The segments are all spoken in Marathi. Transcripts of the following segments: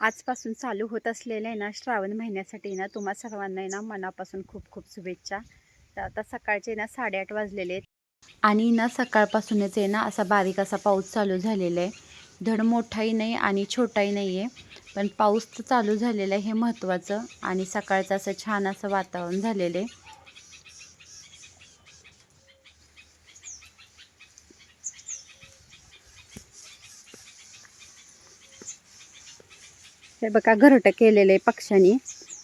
आजपासून चालू होत असलेल्या आहे ना श्रावण महिन्यासाठी ना तुम्हा सर्वांना आहे ना मनापासून खूप खूप शुभेच्छा. तर आता सकाळचे ना साडेआठ वाजलेले आहेत. आणि ना सकाळपासूनच आहे ना असा बारीक असा पाऊस चालू झालेला आहे. धड मोठाही नाही आणि छोटाही नाही आहे. पण पाऊस तर चालू झालेला आहे हे महत्त्वाचं. आणि सकाळचं असं छान असं वातावरण झालेलं आहे. हे बघा घरटं केलेलं आहे पक्ष्यांनी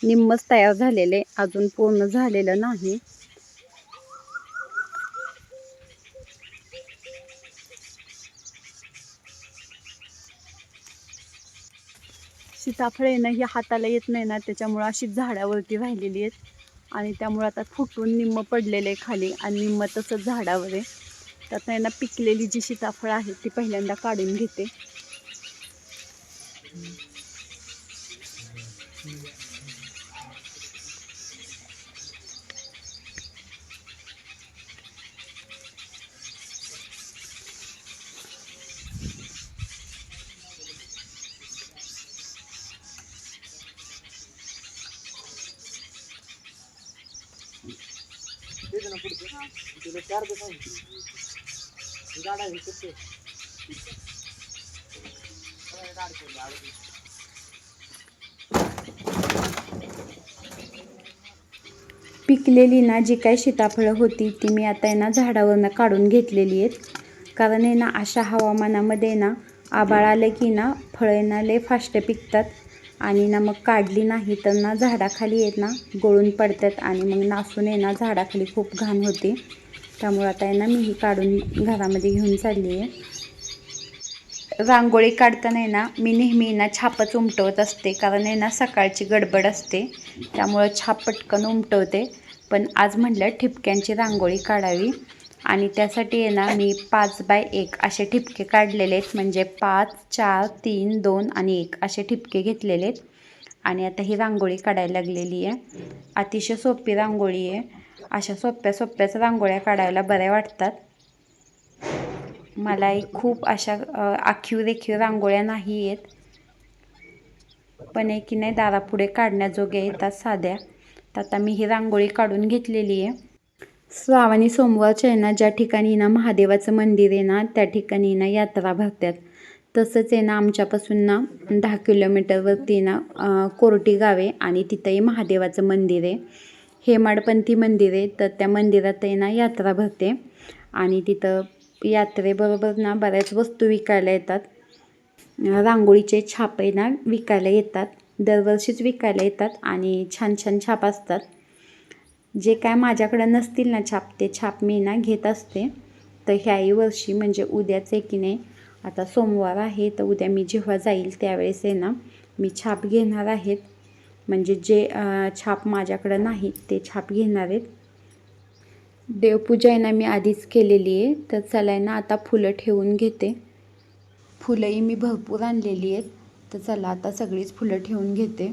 निम्मच तयार झालेले अजून पूर्ण झालेलं नाही. सीताफळे ना ही हाताला येत नाही ना त्याच्यामुळं अशी झाडावरती राहिलेली आहेत. आणि त्यामुळं आता फुटून निम्म पडलेलं आहे खाली आणि निम्म तसंच झाडावर आहे. त्यात आहे पिकलेली जी सीताफळं आहेत ती पहिल्यांदा काढून घेते. पिकलेली ना जी काही सीताफळं होती ती मी आता आहे ना झाडावरनं काढून घेतलेली आहेत. कारण आहे ना अशा हवामानामध्ये ना आबाळ आलं की ना फळं ना लय फास्ट पिकतात. आणि ना मग काढली नाही तर ना झाडाखाली येत ना गळून पडतात आणि मग नासून आहे ना झाडाखाली खूप घाण होते. त्यामुळं आता आहे ना मी ही काढून घरामध्ये घेऊन चालली आहे. रांगोळी काढताना आहे ना मी नेहमी ना छापच उमटवत असते कारण आहे ना सकाळची गडबड असते. त्यामुळं छाप पटकन उमटवते. पण आज म्हटलं ठिपक्यांची रांगोळी काढावी. आणि त्यासाठी आहे ना मी पाच बाय एक असे ठिपके काढलेले आहेत. म्हणजे पाच चार तीन दोन आणि एक असे ठिपके घेतलेले आहेत. आणि आता ही रांगोळी काढायला लागलेली आहे. अतिशय सोपी रांगोळी आहे. अशा सोप्या सोप्याच रांगोळ्या काढायला बऱ्या वाटतात. मला एक खूप अशा आखीव रेखीव रांगोळ्या नाही आहेत. पण आहे की नाही दारापुढे काढण्याजोग्या येतात साध्या. तर आता मी ही रांगोळी काढून घेतलेली आहे. श्रावणी सोमवारच्या आहे ना ज्या ठिकाणी ना महादेवाचं मंदिर आहे ना त्या ठिकाणी ना यात्रा भरतात. तसंच आहे ना आमच्यापासून ना दहा किलोमीटरवरती ना कोरटी गाव आहे आणि तिथंही महादेवाचं मंदिर आहे. हेमाडपंथी मंदिर आहे तर त्या मंदिरात आहे ना यात्रा भरते. आणि तिथं यात्रेबरोबर ना बऱ्याच वस्तू विकायला येतात. रांगोळीचे छाप आहे ना विकायला येतात. दरवर्षीच विकायला येतात आणि छान छान छाप असतात. जे काय माझ्याकडं नसतील ना छाप ते छाप मी ना घेत असते. तर ह्याही वर्षी म्हणजे उद्याच आहे की नाही आता सोमवार आहे तर उद्या मी जेव्हा जाईल त्यावेळेस आहे ना मी छाप घेणार आहेत. म्हणजे जे छाप माझ्याकडं नाहीत ते छाप घेणार आहेत. देवपूजा आहे ना मी आधीच केलेली आहे. तर चला ना आता फुलं ठेवून घेते. फुलंही मी भरपूर आणलेली आहेत. तर चला आता सगळीच फुलं ठेवून घेते.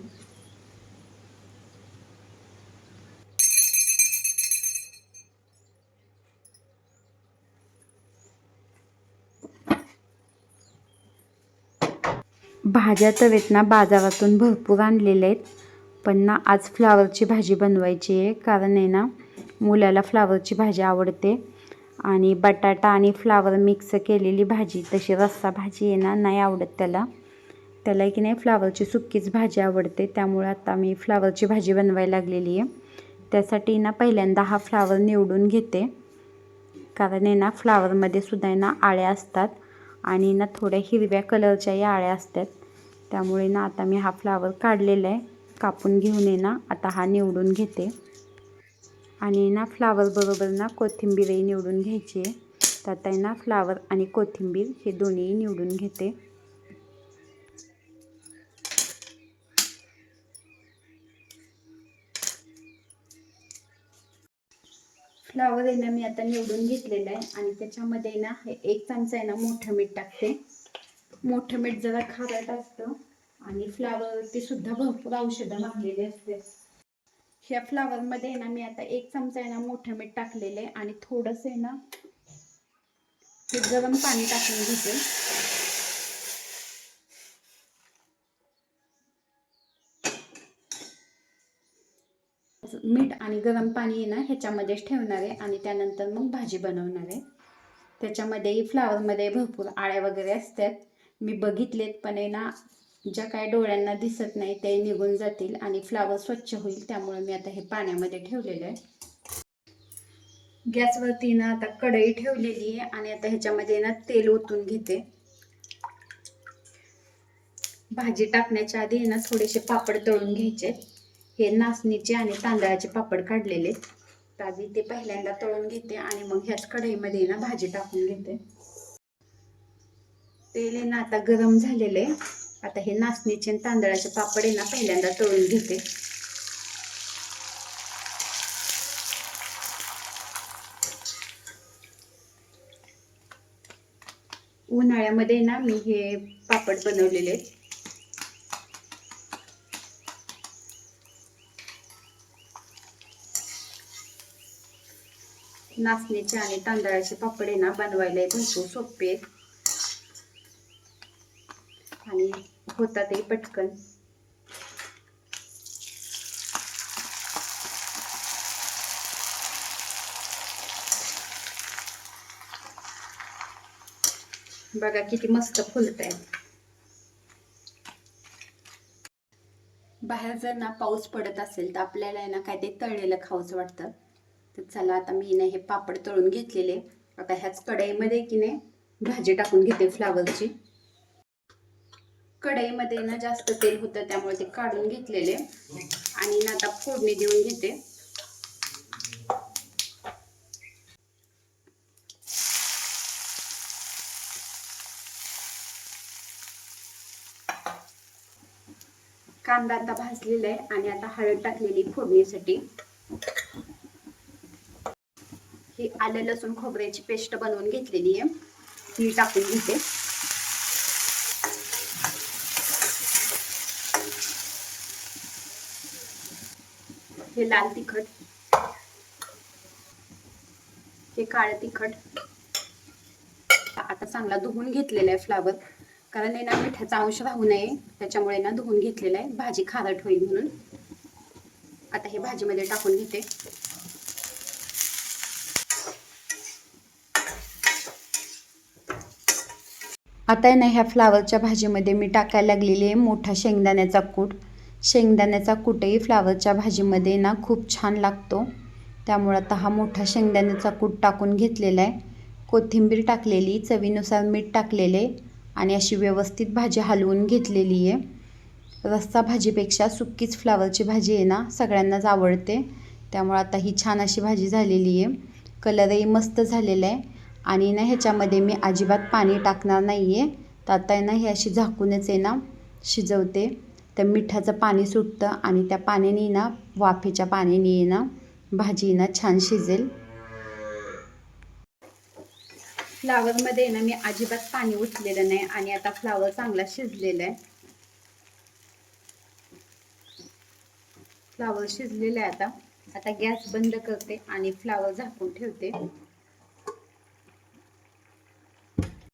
भाज्या तवेत ना बाजारातून भरपूर आणलेल्या आहेत. पण ना आज फ्लावरची भाजी बनवायची आहे. कारण आहे ना मुलाला फ्लावरची भाजी आवडते. आणि बटाटा आणि फ्लावर मिक्स केलेली भाजी तशी रस्सा भाजी आहे ना नाही आवडत त्याला. त्याला की नाही फ्लावरची सुक्कीच भाजी आवडते. त्यामुळे आता मी फ्लावरची भाजी बनवायला लागलेली आहे. त्यासाठी ना पहिल्यांदा हा फ्लावर निवडून घेते. कारण आहे ना फ्लावरमध्ये सुद्धा आहे ना आळ्या असतात. आणि ना थोड्या हिरव्या कलरच्याही आळ्या असतात. त्यामुळे ना आता मी हा फ्लावर काढलेला आहे. कापून घेऊन आहे ना. आता हा निवडून घेते. आणि ना फ्लावर बरोबर ना कोथिंबीरही निवडून घ्यायची आहे. तर आता आहे ना फ्लावर आणि कोथिंबीर हे दोन्ही निवडून घेते. फ्लावर आहे ना मी आता निवडून घेतलेलं आहे. आणि त्याच्यामध्ये ना हे एक चमचा आहे ना मोठं मीठ टाकते. मोठं मीठ जरा खारट असतं. आणि फ्लावरवरती सुद्धा भरपूर औषधं मागलेली असते. ह्या फ्लावरमध्ये आहे ना मी आता एक चमचा आहे ना मोठं मीठ टाकलेलं आहे. आणि थोडंसं आहे ना हे गरम पाणी टाकून घेते. मीठ आणि गरम पाणी आहे ना ह्याच्यामध्येच ठेवणार आहे आणि त्यानंतर मग भाजी बनवणार आहे. त्याच्यामध्येही फ्लावरमध्ये भरपूर आळ्या वगैरे असतात. मी बघितलेत पण आहे ना ज्या काय डोळ्यांना दिसत नाही ते निघून जातील आणि फ्लावर स्वच्छ होईल त्यामुळे मी आता हे पाण्यामध्ये ठेवलेलं आहे. गॅसवरती ना आता कढई ठेवलेली आहे आणि आता ह्याच्यामध्ये ना तेल ओतून घेते. भाजी टाकण्याच्या आधी ना थोडेसे पापड तळून घ्यायचे. हे नाचणीचे आणि तांदळाचे पापड काढलेले. तर आधी ते पहिल्यांदा तळून घेते आणि मग ह्याच कढईमध्ये ना भाजी टाकून घेते. तेल आहे ना आता गरम झालेले आता हे नाचणीचे आणि तांदळाचे पापड आहे ना पहिल्यांदा तळून घेते. उन्हाळ्यामध्ये ना मी हे पापड बनवलेले आहेत. नाचणीचे आणि तांदळाचे पापडे ना बनवायला भरपूर सोपे आहेत. आणि होतातही पटकन. बघा किती मस्त फुलत आहेत बाहेर जर ना पाऊस पडत असेल तर आपल्याला ना काय ते तळलेलं खाऊचं वाटतं. तर चला आता मी ना हे पापड तळून घेतलेले. आता ह्याच कढईमध्ये की नाही भाजी टाकून घेते फ्लावरची. कढईमध्ये ना जास्त तेल होतं त्यामुळे ते काढून घेतलेले. आणि ना आता फोडणी देऊन घेते. कांदा आता भाजलेला आहे आणि आता हळद टाकलेली फोडणीसाठी. ही आलं लसूण खोबऱ्याची पेस्ट बनवून घेतलेली आहे. ती टाकून घेते. हे लाल तिखट. हे काळं तिखट. आता चांगला धुवून घेतलेला आहे फ्लावर कारण आहे ना मिठाचा अंश राहू नये. त्याच्यामुळे ना धुवून घेतलेला आहे. भाजी खारट होईल म्हणून. आता हे भाजीमध्ये टाकून घेते. आता आहे ना ह्या फ्लावरच्या भाजीमध्ये मी टाकायला लागलेली आहे मोठा शेंगदाण्याचा कूट. शेंगदाण्याचा कूटही फ्लावरच्या भाजीमध्ये ना खूप छान लागतो. त्यामुळं आता हा मोठा शेंगदाण्याचा कूट टाकून घेतलेला आहे. कोथिंबीर टाकलेली चवीनुसार मीठ टाकलेले आणि अशी व्यवस्थित भाजी हलवून घेतलेली आहे. रस्सा भाजीपेक्षा सुक्कीच फ्लावरची भाजी आहे ना सगळ्यांनाच आवडते. त्यामुळं आता ही छान अशी भाजी झालेली आहे. कलरही मस्त झालेला आहे. आणि ना ह्याच्यामध्ये मी अजिबात पाणी टाकणार नाही आहे तर आता ना ही अशी झाकूनच आहे ना शिजवते. तर मिठाचं पाणी सुटतं आणि त्या पाण्याने ना वाफेच्या पाण्याने ना भाजी ना छान शिजेल. फ्लावरमध्ये ना मी अजिबात पाणी उठलेलं नाही आणि आता फ्लावर चांगला शिजलेला आहे. फ्लावर शिजलेला आहे आता. आता गॅस बंद करते आणि फ्लावर झाकून ठेवते.